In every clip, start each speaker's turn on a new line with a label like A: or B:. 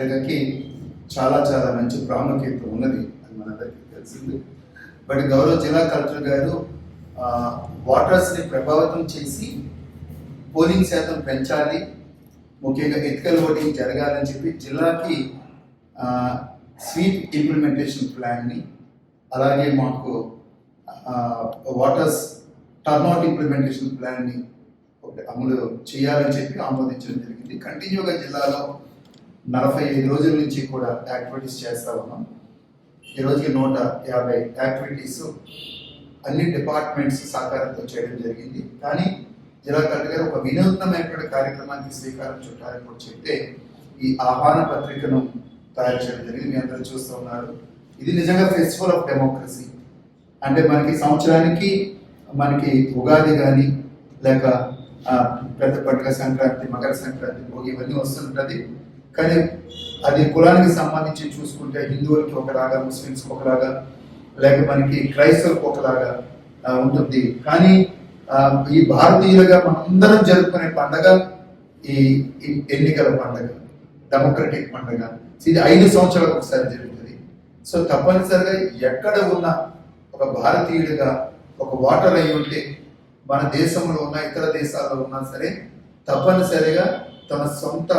A: పత్రికకి చాలా చాలా మంచి ప్రాముఖ్యత ఉన్నది అది మనందరికీ తెలిసింది. బట్ గౌరవ జిల్లా కలెక్టర్ గారు వాటర్స్ని ప్రభావితం చేసి పోలింగ్ శాతం పెంచాలి ముఖ్యంగా ఎథికల్ ఓటింగ్ జరగాలని చెప్పి జిల్లాకి స్వీప్ ఇంప్లిమెంటేషన్ ప్లాన్ని అలాగే మాకు వాటర్స్ టర్న్అవుట్ ఇంప్లిమెంటేషన్ ప్లాన్ని ఒకటి అమలు చేయాలని చెప్పి ఆమోదించడం జరిగింది. కంటిన్యూగా జిల్లాలో నలభై ఐదు రోజుల నుంచి కూడా యాక్టివిటీస్ చేస్తా ఉన్నాం. ఈ రోజుకి నూట యాభై యాక్టివిటీస్ అన్ని డిపార్ట్మెంట్స్ సహకారంతో చేయడం జరిగింది. కానీ జిల్లా కలెక్టర్ గారు ఒక వినూత్నమైనటువంటి కార్యక్రమానికి శ్రీకారం చుట్టాలని కూడా చెప్తే ఈ ఆహ్వాన పత్రికను తయారు చేయడం జరిగింది. మీ అందరూ చూస్తూ ఉన్నారు. ఇది నిజంగా ఫెస్టివల్ ఆఫ్ డెమోక్రసీ అంటే మనకి సంవత్సరానికి మనకి ఉగాది కానీ లేక పెద్ద పండుగ సంక్రాంతి మకర సంక్రాంతి భోగి ఇవన్నీ వస్తుంటుంది. కానీ అది కులానికి సంబంధించి చూసుకుంటే హిందువులకి ఒకలాగా ముస్లిమ్స్కి ఒకలాగా లేక మనకి క్రైస్తవులకు ఒకలాగా ఉంటుంది. కానీ ఈ భారతీయులుగా మనందరం జరుపుకునే పండగ ఈ ఈ ఎన్నికల పండగ డెమోక్రటిక్ పండగ. ఇది ఐదు సంవత్సరాలకు ఒకసారి జరుగుతుంది. సో తప్పనిసరిగా ఎక్కడ ఉన్న ఒక భారతీయుడిగా ఒక ఓటర్ అయి ఉంటే మన దేశంలో ఉన్న ఇతర దేశాల్లో ఉన్నా సరే తప్పనిసరిగా తన సొంత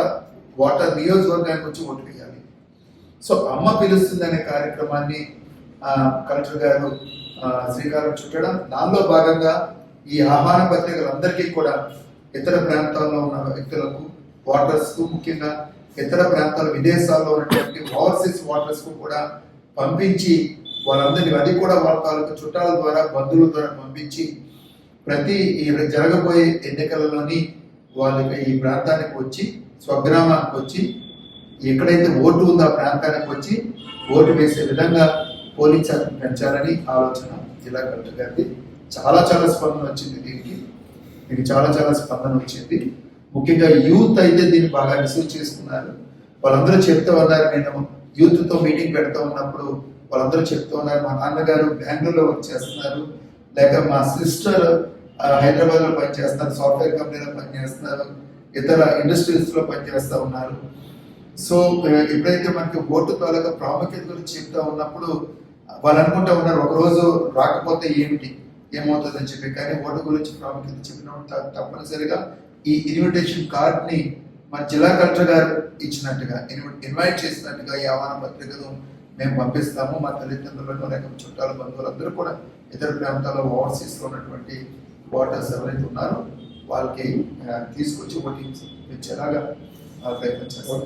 A: వాటర్ నియోజకవర్గానికి వచ్చి ఓటు వేయాలి. సో అమ్మ పిలుస్తుంది అనే కార్యక్రమాన్ని కలెక్టర్ గారు శ్రీకారం చుట్టడం. దానిలో భాగంగా ఈ ఆహ్వాన పత్రికలందరికీ కూడా ఇతర ప్రాంతాల్లో ఉన్న వ్యక్తులకు వాటర్స్కు ముఖ్యంగా ఇతర ప్రాంతాల విదేశాల్లో ఉన్నటువంటి ఓవర్సీస్ వాటర్స్కు కూడా పంపించి వాళ్ళందరినీ అది కూడా వాళ్ళ తాలూకు చుట్టాల ద్వారా బంధువుల ద్వారా పంపించి ప్రతి జరగబోయే ఎన్నికలలోని వాళ్ళకి ఈ ప్రాంతానికి వచ్చి స్వగ్రామానికి వచ్చి ఎక్కడైతే ఓటు ఉందో ఆ ప్రాంతానికి వచ్చి ఓటు వేసే విధంగా పోలింగ్ శాతం పెంచాలని ఆలోచన జిల్లా కలెక్టర్ గారిది. చాలా చాలా స్పందన వచ్చింది దీనికి. దీనికి చాలా చాలా స్పందన వచ్చింది. ముఖ్యంగా యూత్ అయితే దీన్ని బాగా రిసీవ్ చేసుకున్నారు వాళ్ళందరూ చెప్తూ ఉన్నారు నేను యూత్తో మీటింగ్ పెడతా ఉన్నప్పుడు వాళ్ళందరూ చెప్తూ ఉన్నారు మా నాన్నగారు బెంగళూరులో వర్క్ చేస్తున్నారు లేక మా సిస్టర్ హైదరాబాద్లో పనిచేస్తున్నారు సాఫ్ట్వేర్ కంపెనీలో పనిచేస్తున్నారు ఇతర ఇండస్ట్రీస్లో పనిచేస్తూ ఉన్నారు. సో ఎప్పుడైతే మనకి ఓటు తాలూకా ప్రాముఖ్యత గురించి చెప్తా ఉన్నప్పుడు వాళ్ళు అనుకుంటా ఉన్నారు ఒకరోజు రాకపోతే ఏమిటి? ఏమవుతుందని చెప్పి. కానీ ఓటు గురించి ప్రాముఖ్యత చెప్పినప్పుడు తప్పనిసరిగా ఈ ఇన్విటేషన్ కార్డ్ని మన జిల్లా కలెక్టర్ గారు ఇచ్చినట్టుగా ఇన్వైట్ చేసినట్టుగా ఈ ఆహ్వాన పత్రికను మేము పంపిస్తాము. మా తల్లిదండ్రులను లేక చుట్టాల బంధువులందరూ కూడా ఇతర ప్రాంతాల్లో ఓవర్సీస్లో ఉన్నటువంటి ఓటర్స్ ఎవరైతే ఉన్నారో వాళ్ళకి ఆ, తీసుకొచ్చి ఓటింగ్ ఇచ్చేలాగా ఆ, ప్రయత్నం చేస్తాం.